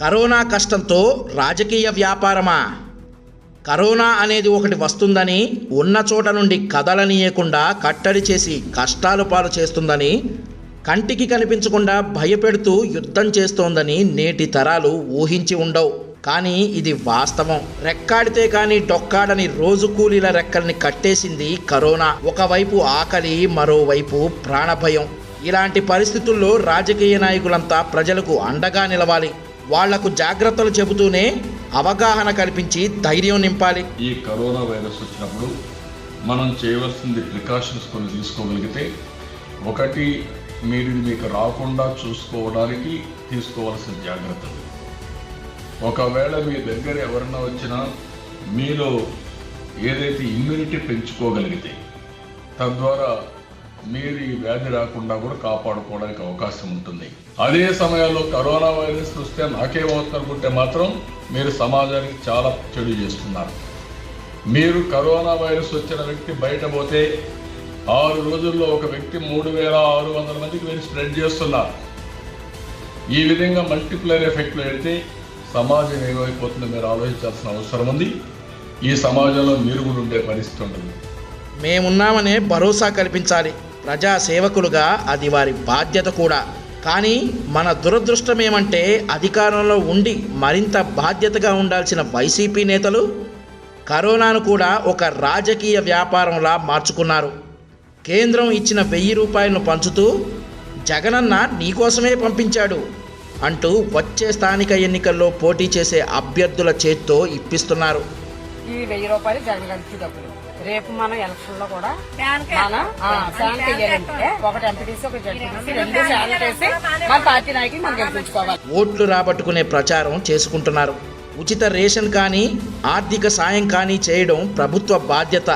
Corona కష్టంతో రాజకీయ వ్యాపారమా? కరోనా అనేది ఒకటి వస్తుందని ఉన్న చోట నుండి కదలనీయకుండా కట్టడి చేసి కష్టాలు పాలు చేస్తుందని కంటికి కనిపించకుండా భయపెడుతూ యుద్ధం చేస్తోందని నేటి తరాలు ఊహించి ఉండవు. కానీ ఇది వాస్తవం. రెక్కాడితే కానీ డొక్కాడని రోజు కూలీల రెక్కల్ని కట్టేసింది కరోనా. ఒకవైపు ఆకలి మరోవైపు ప్రాణభయం. ఇలాంటి పరిస్థితుల్లో రాజకీయ నాయకులంతా ప్రజలకు అండగా నిలవాలి. వాళ్ళకు జాగ్రత్తలు చెబుతూనే అవగాహన కల్పించి ధైర్యం నింపాలి. ఈ కరోనా వైరస్ వచ్చినప్పుడు మనం చేయవలసింది ప్రికాషన్స్ కొన్ని తీసుకోగలిగితే ఒకటి మీరు మీకు రాకుండా చూసుకోవడానికి తీసుకోవాల్సిన జాగ్రత్తలు ఒకవేళ మీ దగ్గర ఎవరన్నా వచ్చినా మీలో ఏదైతే ఇమ్యూనిటీ పెంచుకోగలిగితే తద్వారా మీరు ఈ వ్యాధి రాకుండా కూడా కాపాడుకోవడానికి అవకాశం ఉంటుంది. అదే సమయంలో కరోనా వైరస్ వస్తే నాకేమవుతుంది అనుకుంటే మాత్రం మీరు సమాజానికి చాలా చెడు చేస్తున్నారు. మీరు కరోనా వైరస్ వచ్చిన వ్యక్తి బయట పోతే ఆరు రోజుల్లో ఒక వ్యక్తి మూడు వేల ఆరు వందల మందికి మీరు స్ప్రెడ్ చేస్తున్నారు. ఈ విధంగా మల్టిప్లైర్ ఎఫెక్ట్లు పెడితే సమాజం ఏమైపోతుందో మీరు ఆలోచించాల్సిన అవసరం ఉంది. ఈ సమాజంలో మీరు కూడా ఉండే పరిస్థితి ఉంటుంది. మేమున్నామనే భరోసా కల్పించాలి. ప్రజా సేవకులుగా అది వారి బాధ్యత కూడా. కానీ మన దురదృష్టం ఏమంటే అధికారంలో ఉండి మరింత బాధ్యతగా ఉండాల్సిన వైసీపీ నేతలు కరోనాను కూడా ఒక రాజకీయ వ్యాపారంలా మార్చుకున్నారు. కేంద్రం ఇచ్చిన వెయ్యి రూపాయలను పంచుతూ జగనన్న నీకోసమే పంపించాడు అంటూ వచ్చే స్థానిక ఎన్నికల్లో పోటీ చేసే అభ్యర్థుల చేత్తో ఇప్పిస్తున్నారు. ఈ వెయ్యి రూపాయలు జగన్ డబ్బులు రేపు మనం ఎలక్షన్లో కూడా ఫ్యాన్ కే మన ఆ, ఫ్యాన్కి వేయాలంటే ఒకటి ఎంపీటీసీ ఒక జడ్పీటీసీ రెండు ఫ్యాన్ వేసి మన పార్టీ నాయకులు మనం గెలిపించుకోవాలి ఓట్లు రాబట్టుకునే ప్రచారం చేసుకుంటున్నారు. ఉచిత రేషన్ కానీ ఆర్థిక సాయం కానీ చేయడం ప్రభుత్వ బాధ్యత.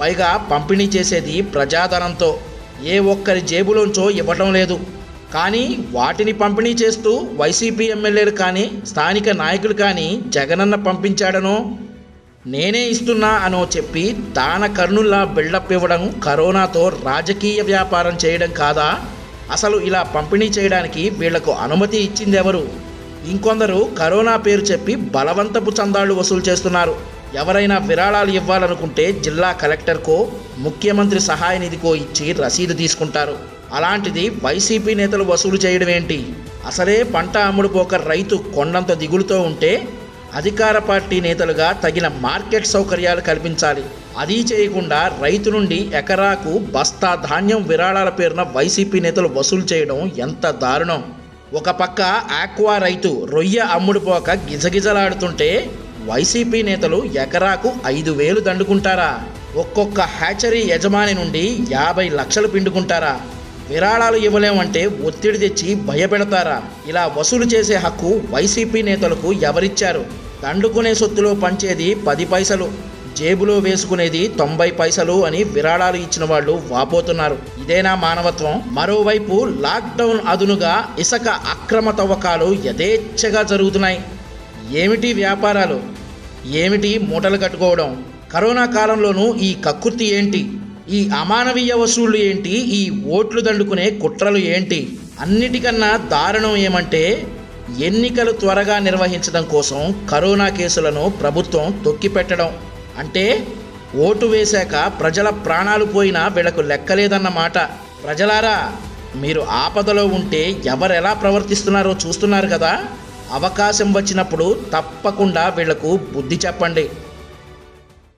పైగా పంపిణీ చేసేది ప్రజాధనంతో. ఏ ఒక్కరి జేబులోంచో ఇవ్వటం లేదు. కానీ వాటిని పంపిణీ చేస్తూ వైసీపీ ఎమ్మెల్యేలు కానీ స్థానిక నాయకులు కానీ జగనన్న పంపించాడనో నేనే ఇస్తున్నా అనో చెప్పి దాన కర్ణుల్లా బిల్డప్ ఇవ్వడం కరోనాతో రాజకీయ వ్యాపారం చేయడం కాదా? అసలు ఇలా పంపిణీ చేయడానికి వీళ్ళకు అనుమతి ఇచ్చిందెవరు? ఇంకొందరు కరోనా పేరు చెప్పి బలవంతపు చందాలు వసూలు చేస్తున్నారు. ఎవరైనా విరాళాలు ఇవ్వాలనుకుంటే జిల్లా కలెక్టర్కో ముఖ్యమంత్రి సహాయ నిధికో ఇచ్చి రసీదు తీసుకుంటారు. అలాంటిది వైసీపీ నేతలు వసూలు చేయడం ఏంటి అసలే పంట అమ్ముడుపోక రైతు కొండంత దిగులుతో ఉంటే అధికార పార్టీ నేతలుగా తగిన మార్కెట్ సౌకర్యాలు కల్పించాలి. అది చేయకుండా రైతు నుండి ఎకరాకు బస్తా ధాన్యం విరాళాల పేరున వైసీపీ నేతలు వసూలు చేయడం ఎంత దారుణం. ఒక పక్క ఆక్వా రైతు రొయ్య అమ్ముడుపోక గిజగిజలాడుతుంటే వైసీపీ నేతలు ఎకరాకు ఐదు వేలు దండుకుంటారా? ఒక్కొక్క హ్యాచరీ యజమాని నుండి యాభై లక్షలు పిండుకుంటారా? విరాళాలు ఇవ్వలేమంటే ఒత్తిడి తెచ్చి భయపెడతారా? ఇలా వసూలు చేసే హక్కు వైసీపీ నేతలకు ఎవరిచ్చారు? దండుకునే సొత్తులో పంచేది పది పైసలు జేబులో వేసుకునేది తొంభై పైసలు అని విరాళాలు ఇచ్చిన వాళ్ళు వాపోతున్నారు. ఇదేనా మానవత్వం? మరోవైపు లాక్డౌన్ అదునుగా ఇసుక అక్రమ తవ్వకాలు యథేచ్ఛగా జరుగుతున్నాయి. ఏమిటి వ్యాపారాలు? ఏమిటి మూటలు కట్టుకోవడం? కరోనా కాలంలోనూ ఈ కక్కుర్తి ఏంటి? ఈ అమానవీయ వసూళ్ళు ఏంటి? ఈ ఓట్లు దండుకునే కుట్రలు ఏంటి? అన్నిటికన్నా దారుణం ఏమంటే ఎన్నికలు త్వరగా నిర్వహించడం కోసం కరోనా కేసులను ప్రభుత్వం తొక్కిపెట్టడం. అంటే ఓటు వేశాక ప్రజల ప్రాణాలు పోయినా వీళ్ళకు లెక్కలేదన్నమాట ప్రజలారా మీరు ఆపదలో ఉంటే ఎవరెలా ప్రవర్తిస్తున్నారో చూస్తున్నారు కదా? అవకాశం వచ్చినప్పుడు తప్పకుండా వీళ్ళకు బుద్ధి చెప్పండి.